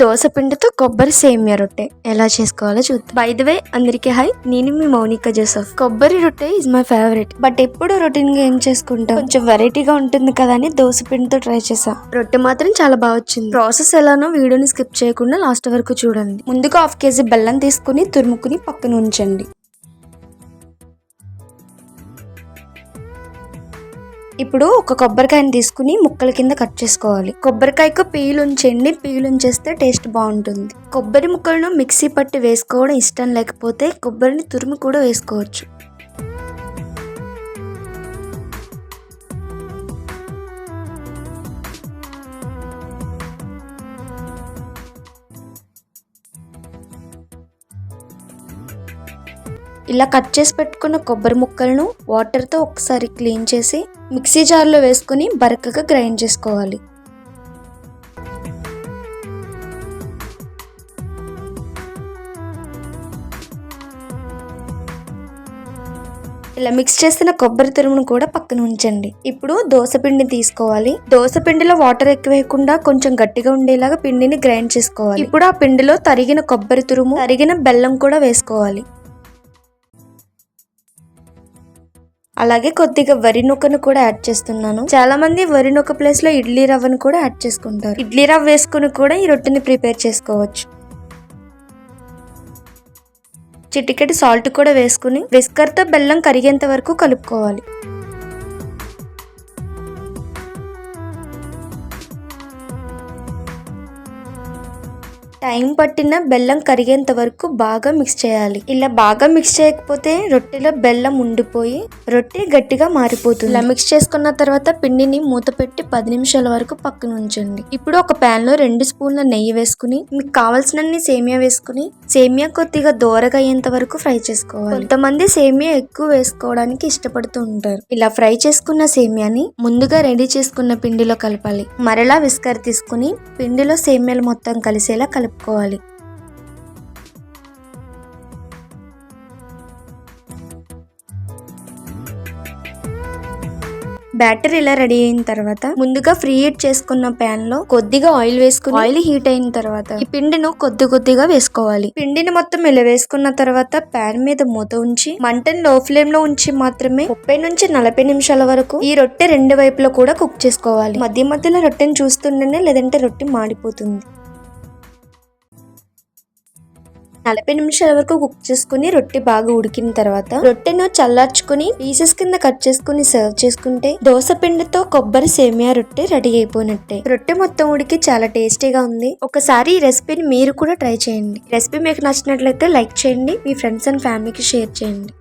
దోస పిండితో కొబ్బరి సేమియా రొట్టె. ఎలా చేసుకోవాలో చూద్దాం. బై ద వే అందరికీ హై నేను మీ మౌనిక జోసఫ్. కొబ్బరి రొట్టె ఇస్ మై ఫేవరెట్ బట్ ఎప్పుడు రొటీన్గా ఏం చేసుకుంటాం? కొంచెం వెరైటీగా ఉంటుంది కదా అని దోస పిండితో ట్రై చేసా. రొట్టె మాత్రం చాలా బాగా వచ్చింది. ప్రాసెస్ ఎలానో వీడియోని స్కిప్ చేయకుండా లాస్ట్ వరకు చూడండి. ముందుగా హాఫ్ కేజీ బెల్లం తీసుకుని తురుముకుని పక్కన ఉంచండి. ఇప్పుడు ఒక కొబ్బరికాయని తీసుకుని ముక్కల కింద కట్ చేసుకోవాలి. కొబ్బరికాయకు పీలు ఉంచండి పీలు ఉంచేస్తే టేస్ట్ బాగుంటుంది. కొబ్బరి ముక్కలను మిక్సీ పట్టి వేసుకోవడం ఇష్టం లేకపోతే కొబ్బరిని తురుము కూడా వేసుకోవచ్చు. ఇలా కట్ చేసి పెట్టుకున్న కొబ్బరి ముక్కలను వాటర్తో ఒకసారి క్లీన్ చేసి మిక్సీ జార్లో వేసుకుని బరకగా గ్రైండ్ చేసుకోవాలి. ఇలా మిక్స్ చేసిన కొబ్బరి తురుమును కూడా పక్కన ఉంచండి. ఇప్పుడు దోస పిండి తీసుకోవాలి. దోస పిండిలో వాటర్ ఎక్కువ వేయకుండా కొంచెం గట్టిగా ఉండేలాగా పిండిని గ్రైండ్ చేసుకోవాలి. ఇప్పుడు ఆ పిండిలో తరిగిన కొబ్బరి తురుము తరిగిన బెల్లం కూడా వేసుకోవాలి. అలాగే కొద్దిగా వరి నూకను కూడా యాడ్ చేస్తున్నాను. చాలా మంది వరి నూక ప్లేస్లో ఇడ్లీ రవ్వను కూడా యాడ్ చేసుకుంటారు. ఇడ్లీ రవ్వ వేసుకుని కూడా ఈ రొట్టెని ప్రిపేర్ చేసుకోవచ్చు. చిటికెటి సాల్ట్ కూడా వేసుకుని విస్కర్తో బెల్లం కరిగేంత వరకు కలుపుకోవాలి. టైం పట్టిన బెల్లం కరిగేంత వరకు బాగా మిక్స్ చేయాలి. ఇలా బాగా మిక్స్ చేయకపోతే రొట్టెలో బెల్లం ఉండిపోయి రొట్టె గట్టిగా మారిపోతుంది. ఇలా మిక్స్ చేసుకున్న తర్వాత పిండిని మూత పెట్టి పది నిమిషాల వరకు పక్కన ఉంచండి. ఇప్పుడు ఒక పాన్లో రెండు స్పూన్ల నెయ్యి వేసుకుని మీకు కావాల్సినన్ని సేమియా వేసుకుని సేమియా కొద్దిగా దోరగా అయ్యేంత వరకు ఫ్రై చేసుకోవాలి. కొంతమంది సేమియా ఎక్కువ వేసుకోవడానికి ఇష్టపడుతూ ఉంటారు. ఇలా ఫ్రై చేసుకున్న సేమియాని ముందుగా రెడీ చేసుకున్న పిండిలో కలపాలి. మరలా విస్కర్ తీసుకుని పిండిలో సేమియాలు మొత్తం కలిసేలా కలుపుకోవాలి. బ్యాటర్ ఇలా రెడీ అయిన తర్వాత ముందుగా ఫ్రీ హీట్ చేసుకున్న ప్యాన్లో కొద్దిగా ఆయిల్ వేసుకుని ఆయిల్ హీట్ అయిన తర్వాత ఈ పిండిను కొద్ది కొద్దిగా వేసుకోవాలి. పిండిని మొత్తం ఇలా వేసుకున్న తర్వాత ప్యాన్ మీద మూత ఉంచి మంటని లో ఫ్లేమ్లో ఉంచి మాత్రమే ముప్పై నుంచి నలభై నిమిషాల వరకు ఈ రొట్టె రెండు వైపులా కూడా కుక్ చేసుకోవాలి. మధ్య మధ్యలో రొట్టెని చూస్తుండేనే లేదంటే రొట్టె మాడిపోతుంది. నలభై నిమిషాల వరకు కుక్ చేసుకుని రొట్టె బాగా ఉడికిన తర్వాత రొట్టెను చల్లార్చుకుని పీసెస్ కింద కట్ చేసుకుని సర్వ్ చేసుకుంటే దోస పిండితో కొబ్బరి సేమియా రొట్టె రెడీ అయిపోయినట్టే. రొట్టె మొత్తం ఉడికి చాలా టేస్టీగా ఉంది. ఒకసారి ఈ రెసిపీని మీరు కూడా ట్రై చేయండి. రెసిపీ మీకు నచ్చినట్లయితే లైక్ చేయండి. మీ ఫ్రెండ్స్ అండ్ ఫ్యామిలీకి షేర్ చేయండి.